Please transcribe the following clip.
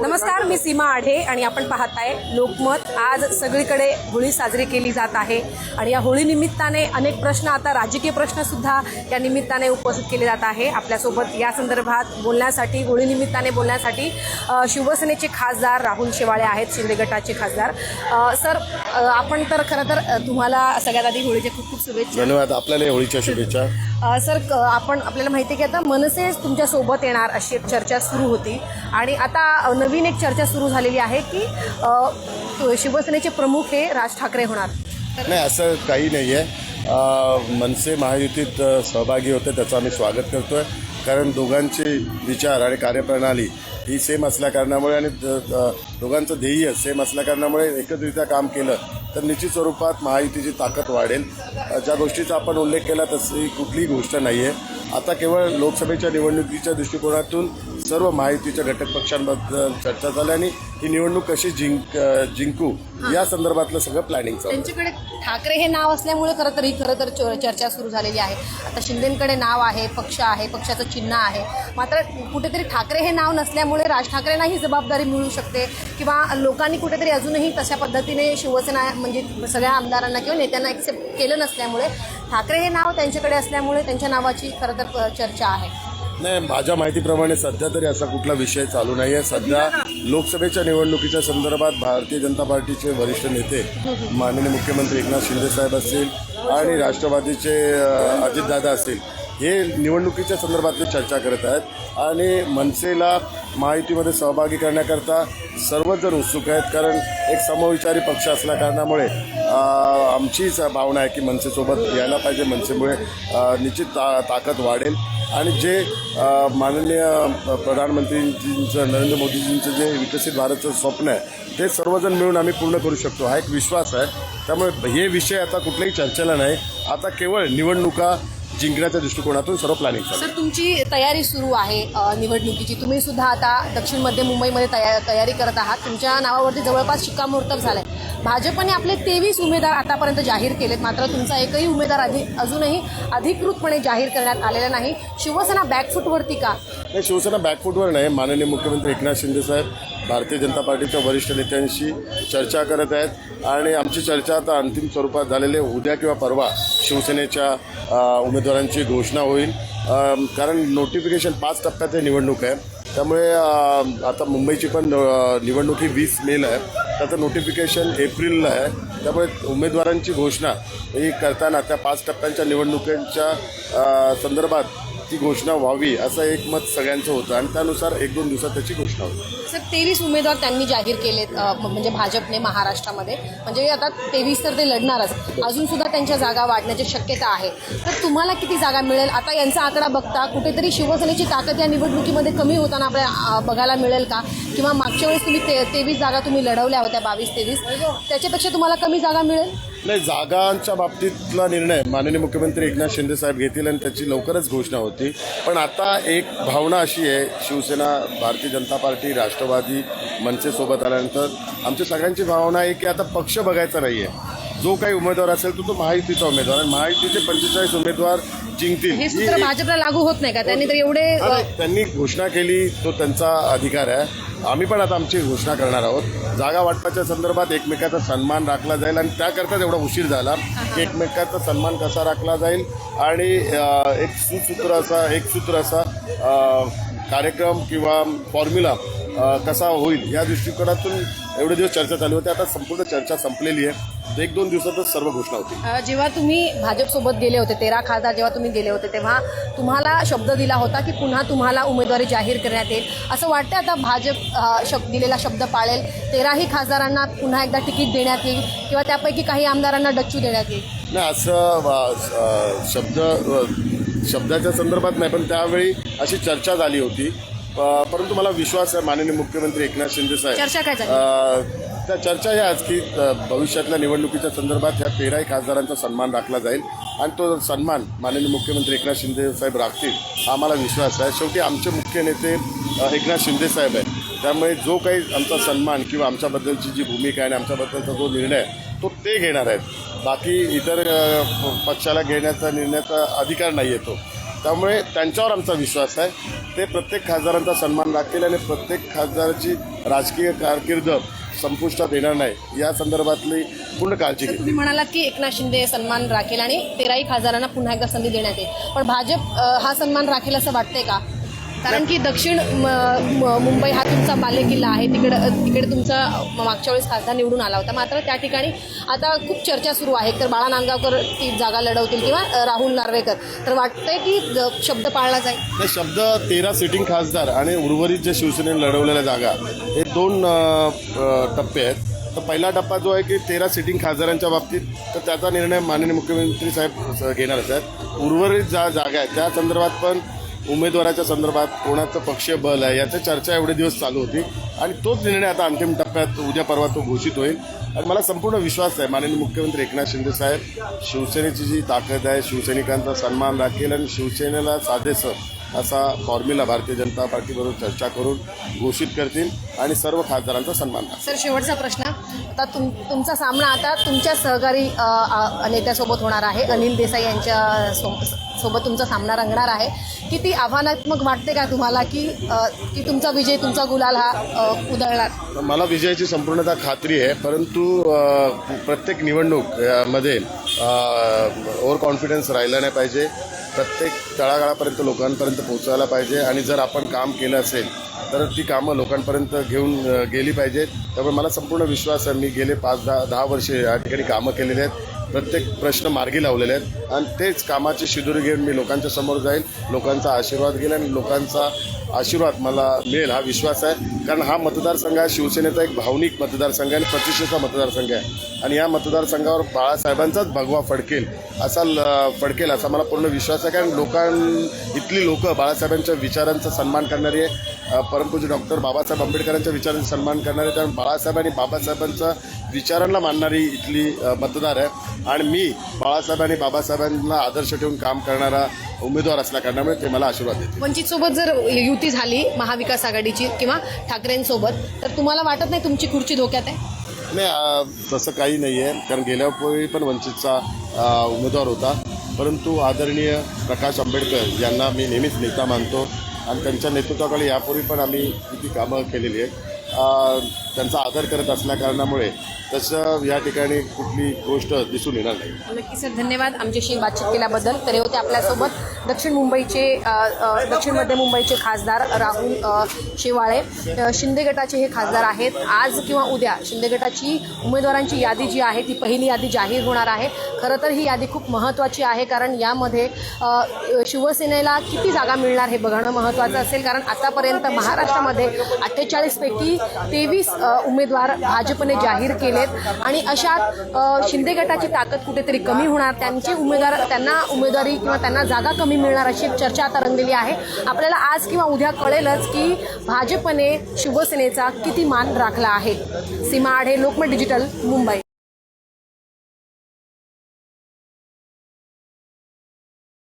नमस्कार मी सीमा आढे आणि आपण पाहताय लोकमत. आज सगळीकडे होळी साजरी केली जात आहे आणि या होळी निमित्ताने अनेक प्रश्न आता राजकीय प्रश्न सुद्धा या निमित्ताने उपस्थित केले जात आहे. आपल्यासोबत या संदर्भात बोलण्यासाठी होळी निमित्ताने बोलण्यासाठी शिवसेनेचे खासदार राहुल शेवाळे आहेत शिंदे गटाचे खासदार. सर आपण तर खरं तर तुम्हाला सगळ्यात आधी होळीच्या खूप खूप शुभेच्छा. धन्यवाद. आपल्याला होळीच्या शुभेच्छा. सर आपण आपल्याला माहिती आहे की आता मनसे तुमच्यासोबत येणार अशी एक चर्चा सुरू होती. आणि आता नवीन एक चर्चा सुरू झालेली आहे की शिवसेनेचे प्रमुख हे राज ठाकरे होणार. नाही असं काही नाही आहे मनसे महायुतीत सहभागी होते त्याचं आम्ही स्वागत करतोय. कारण दोघांचे विचार आणि कार्यप्रणाली ही सेम असल्या कारणामुळे आणि द- दोघांचं ध्येय सेम असल्या कारणामुळे एकत्रित्या काम केलं तर निश्चित स्वरूपात महायुतीची ताकद वाढेल. ज्या गोष्टीचा आपण उल्लेख केला तशी कुठलीही गोष्ट नाही आहे आता केवळ लोकसभेच्या निवडणुकीच्या दृष्टिकोनातून सर्व महायुतीच्या घटक पक्षांबद्दल चर्चा झाली आणि ही निवडणूक कशी जिंक जिंकू या संदर्भातलं सगळं प्लॅनिंग चालू आहे. त्यांच्याकडे ठाकरे हे नाव असल्यामुळे खरं तर ही खरं तर च- चर्चा सुरू झालेली आहे. आता शिंदेकडे नाव आहे पक्ष आहे पक्षाचं चिन्ह आहे. मात्र कुठेतरी ठाकरे हे नाव नसल्यामुळे राज ठाकरेंना ही जबाबदारी मिळू शकते किंवा लोकांनी कुठेतरी अजूनही तशा पद्धतीने शिवसेना म्हणजे सगळ्या आमदारांना किंवा नेत्यांना एक्सेप्ट केलं नसल्यामुळे ठाकरे हे नाव त्यांच्याकडे असल्यामुळे त्यांच्या नावाची खरं तर अ, चर्चा आहे. नाही माझ्या माहितीप्रमाणे सध्या तरी असा कुठला विषय चालू नाही आहे सध्या लोकसभेच्या निवडणुकीच्या संदर्भात भारतीय जनता पार्टीचे वरिष्ठ नेते माननीय मुख्यमंत्री एकनाथ शिंदे साहेब असतील आणि राष्ट्रवादीचे अजितदादा असतील हे निवडणुकीच्या संदर्भातली चर्चा करत आहेत. आणि मनसेला माहितीमध्ये सहभागी करण्याकरता सर्वजण उत्सुक आहेत कारण एक समविचारी पक्ष असल्या कारणामुळे आमचीच भावना आहे की मनसेसोबत यायला पाहिजे. मनसेमुळे निश्चित ता ताकद वाढेल. आणि जे माननीय प्रधानमंत्रीजींचं नरेंद्र मोदीजींचं जे विकसित भारतचं स्वप्न आहे ते सर्वजण मिळून आम्ही पूर्ण करू शकतो. हा एक विश्वास आहे. त्यामुळे हे विषय आता कुठल्याही चर्चेला नाही. आता केवळ निवडणुका जिंकण्याच्या दृष्टिकोनातून सर्व प्लॅनिंग सर तुमची तयारी सुरू आहे निवडणुकीची. तुम्ही सुद्धा आता दक्षिण मध्य मुंबईमध्ये तया तयारी करत आहात. तुमच्या नावावरती जवळपास शिक्कामोर्तब झालाय. भाजपने आपले तेवीस उमेदवार आतापर्यंत जाहीर केलेत. मात्र तुमचा एकही उमेदवार आधी अजूनही अधिकृतपणे जाहीर करण्यात आलेला नाही. शिवसेना बॅकफूटवरती का? नाही शिवसेना बॅकफूटवर नाही. माननीय मुख्यमंत्री एकनाथ शिंदे साहेब भारतीय जनता पार्टीच्या वरिष्ठ नेत्यांशी चर्चा करत आहेत. आणि आमची चर्चा आता अंतिम स्वरूपात झालेली उद्या किंवा परवा शिवसेनेच्या उमेदवारांची घोषणा होईल. कारण नोटिफिकेशन पाच टप्प्यात हे निवडणूक आहे. त्यामुळे आता मुंबईची पण निवडणूक ही वीस मेला आहे. त्याचं नोटिफिकेशन एप्रिलला आहे. त्यामुळे उमेदवारांची घोषणा ही करताना त्या पाच टप्प्यांच्या निवडणुकांच्या संदर्भात ती घोषणा व्हावी असं एक मत सगळ्यांचं होतं. आणि त्यानुसार एक दोन दिवसात त्याची घोषणा होती सर तेवीस उमेदवार त्यांनी जाहीर केलेत म्हणजे भाजपने महाराष्ट्रामध्ये. म्हणजे आता तेवीस तर ते लढणारच. अजून सुद्धा त्यांच्या जागा वाढण्याची शक्यता आहे. तर तुम्हाला किती जागा मिळेल? आता यांचा आकडा बघता कुठेतरी शिवसेनेची ताकद या निवडणुकीमध्ये कमी होताना आपल्याला बघायला मिळेल का? किंवा मागच्या वेळेस तुम्ही ते तेवीस जागा तुम्ही लढवल्या होत्या बावीस तेवीस. त्याच्यापेक्षा तुम्हाला कमी जागा मिळेल? नाही जागांच्या बाबतीतला निर्णय माननीय मुख्यमंत्री एकनाथ शिंदे साहेब घेतील आणि त्याची लवकरच घोषणा होती. पण आता एक भावना अशी आहे शिवसेना भारतीय जनता पार्टी राष्ट्रवादी मनसेसोबत आल्यानंतर आमच्या सगळ्यांची भावना आहे की आता पक्ष बघायचा नाही आहे जो काही उमेदवार असेल तो तो महायुतीचा उमेदवार आणि महायुतीचे पंचेचाळीस उमेदवार जिंकतील. हे सूत्र भाजपला लागू होत नाही का? त्यांनी तर एवढे अरे, त्यांनी घोषणा केली तो त्यांचा अधिकार आहे. आम्ही पण आता आमची घोषणा करणार आहोत. जागा वाटपाच्या संदर्भात एकमेकाचा सन्मान राखला जाईल आणि त्याकरताच एवढा उशीर झाला की एकमेकाचा सन्मान कसा राखला जाईल आणि अ, एक सुसूत्र असा एक सूत्र असा अ, कार्यक्रम किंवा फॉर्म्युला अ, कसा होईल या दृष्टिकोनातून एवढे दिवस चर्चा चालू होती. आता संपूर्ण चर्चा संपलेली आहे. एक दोन दिवसातच सर्व घोषणा होतील. अ, जेव्हा तुम्ही भाजपसोबत गेले होते तेरा खासदार जेव्हा तुम्ही गेले होते तेव्हा तुम्हाला शब्द दिला होता की पुन्हा तुम्हाला उमेदवारी जाहीर करण्यात येईल. असं वाटतं आता भाजप शब्द दिलेला शब्द पाळेल. तेराही खासदारांना पुन्हा एकदा तिकीट देण्यात येईल किंवा त्यापैकी काही आमदारांना डच्चू देण्यात येईल? नाही असं शब्द शब्दाच्या संदर्भात नाही पण त्यावेळी अशी चर्चा झाली होती. परंतु मला विश्वास आहे माननीय मुख्यमंत्री एकनाथ शिंदे साहेब. चर्चा काय झाली? अ, त्या चर्चा ह्याच की अ, भविष्यातल्या निवडणुकीच्या संदर्भात ह्या तेराही खासदारांचा सन्मान राखला जाईल. आणि तो सन्मान माननीय मुख्यमंत्री एकनाथ शिंदे साहेब राखतील हा आम्हाला विश्वास आहे. शेवटी आमचे मुख्य नेते अ, एकनाथ शिंदे साहेब आहेत. त्यामुळे जो काही आमचा सन्मान किंवा आमच्याबद्दलची जी भूमिका आहे आणि आमच्याबद्दलचा जो निर्णय आहे तो ते घेणार आहेत. बाकी इतर अ, प- पक्षाला घेण्याचा निर्णयाचा अधिकार नाही येतो त्यामुळे त्यांच्यावर आमचा विश्वास आहे. ते प्रत्येक खासदारांचा सन्मान राखतील आणि प्रत्येक खासदाराची राजकीय कारकीर्द संपुष्टात येणार नाही. या संदर्भातली पूर्ण काळजी घेतली तुम्ही म्हणालात की एकनाथ शिंदे सन्मान राखेल आणि तेराही खासदारांना पुन्हा एकदा संधी देण्यात येईल. पण भाजप हा सन्मान राखेल असं वाटतंय का? कारण की दक्षिण मुंबई हा तुमचा बालेकिल्ला आहे. तिकडं तिकडे तुमचा मागच्या वेळेस खासदार निवडून आला होता. मात्र त्या ठिकाणी आता खूप चर्चा सुरू आहे. तर बाळा नांदगावकर ती जागा लढवतील किंवा राहुल नार्वेकर. तर वाटतंय की शब्द पाळला जाईल? शब्द तेरा सिटिंग खासदार आणि उर्वरित जे शिवसेनेने लढवलेल्या जागा हे दोन टप्पे आहेत. तर पहिला टप्पा जो आहे की तेरा सिटिंग खासदारांच्या बाबतीत तर त्याचा निर्णय माननीय मुख्यमंत्री साहेब घेणारच आहेत. उर्वरित ज्या जागा आहेत त्या संदर्भात पण उमेदवाराच्या संदर्भात कोणाचं पक्ष बल आहे याची चर्चा एवढे दिवस चालू होती. आणि तोच निर्णय आता अंतिम टप्प्यात उद्या परवा तो घोषित होईल. आणि मला संपूर्ण विश्वास आहे माननीय मुख्यमंत्री एकनाथ शिंदे साहेब शिवसेनेची जी ताकद आहे शिवसैनिकांचा सन्मान राखेल आणि शिवसेनेला साधेसं असा फॉर्म्युला भारतीय जनता पार्टीबरोबर चर्चा करून घोषित करतील आणि सर्व खासदारांचा सन्मान सर शेवटचा प्रश्न आता तुम तुमचा सामना आता तुमच्या सहकारी नेत्यासोबत होणार आहे. अनिल देसाई यांच्या सो- सोबत तुमचा सामना रंगणार आहे. किती आव्हानात्मक वाटते का तुम्हाला की की तुमचा विजय तुमचा गुलाल हा उधळणार? मला विजयाची संपूर्णतः खात्री आहे परंतु प्रत्येक निवडणूकमध्ये ओव्हर कॉन्फिडन्स राहिला नाही पाहिजे. प्रत्येक तळागाळापर्यंत लोकांपर्यंत पोहोचायला पाहिजे. आणि जर आपण काम केलं असेल तर ती कामं लोकांपर्यंत घेऊन गेली पाहिजेत. त्यामुळे मला संपूर्ण विश्वास आहे मी गेले पाच दहा दहा वर्षे या ठिकाणी कामं केलेली आहेत. प्रत्येक प्रश्न मार्गी लावलेले आहेत. आणि तेच कामाची शिदुरी घेऊन मी लोकांच्या समोर जाईल लोकांचा आशीर्वाद घेईल आणि लोकांचा आशीर्वाद मला मिळेल हा विश्वास आहे. कारण हा मतदारसंघ हा शिवसेनेचा एक भावनिक मतदारसंघ आहे आणि प्रतिष्ठेचा मतदारसंघ आहे. आणि या मतदारसंघावर बाळासाहेबांचाच भगवा फडकेल असा ल- फडकेल असा मला पूर्ण विश्वास आहे. कारण लोकां इथली लोकं बाळासाहेबांच्या विचारांचा सन्मान करणारी आहे. अ, परमपूज्य डॉक्टर बाबासाहेब आंबेडकरांच्या विचारांचा सन्मान करणारे त्यामुळे बाळासाहेब आणि बाबासाहेबांच्या विचारांना मानणारी इथली मतदार आहे. आणि मी बाळासाहेब आणि बाबासाहेबांना आदर्श ठेवून काम करणारा उमेदवार असल्या कारणामुळे ते मला आशीर्वाद देते वंचित सोबत जर युती झाली महाविकास आघाडीची किंवा ठाकरेंसोबत तर तुम्हाला वाटत नाही तुमची खुर्ची धोक्यात आहे? नाही तसं काही नाही आहे कारण गेल्या वेळी पण वंचितचा उमेदवार होता. परंतु आदरणीय प्रकाश आंबेडकर यांना मी नेहमीच नेता मानतो. आणि त्यांच्या नेतृत्वाकडे यापूर्वी पण आम्ही किती कामं केलेली आहेत. त्यांचा आदर करत असल्या कारणामुळे तसं या ठिकाणी कुठली गोष्ट दिसून येणार नाही. नक्की सर धन्यवाद. आमच्याशी बातचीत केल्याबद्दल. तर हे होते आपल्यासोबत दक्षिण मुंबईचे दक्षिण मध्य मुंबईचे खासदार राहुल शेवाळे. शिंदे गटाचे हे खासदार आहेत. आज किंवा उद्या शिंदे गटाची उमेदवारांची यादी जी आहे ती पहिली यादी जाहीर होणार आहे. खरं तर ही यादी खूप महत्त्वाची आहे कारण यामध्ये शिवसेनेला किती जागा मिळणार हे बघणं महत्त्वाचं असेल. कारण आतापर्यंत महाराष्ट्रामध्ये अठ्ठेचाळीसपैकी तेवीस उमेदवार भाजपने जाहीर केलेत. आणि अशात शिंदे गटाची ताकद कुठेतरी कमी होणार त्यांचे उमेदवार त्यांना उमेदवारी किंवा त्यांना जागा कमी मिळणार अशी चर्चा आता रंगलेली आहे. आपल्याला आज किंवा उद्या कळेलच की भाजपने शिवसेनेचा किती मान राखला आहे. सीमा आढे लोकमत डिजिटल मुंबई.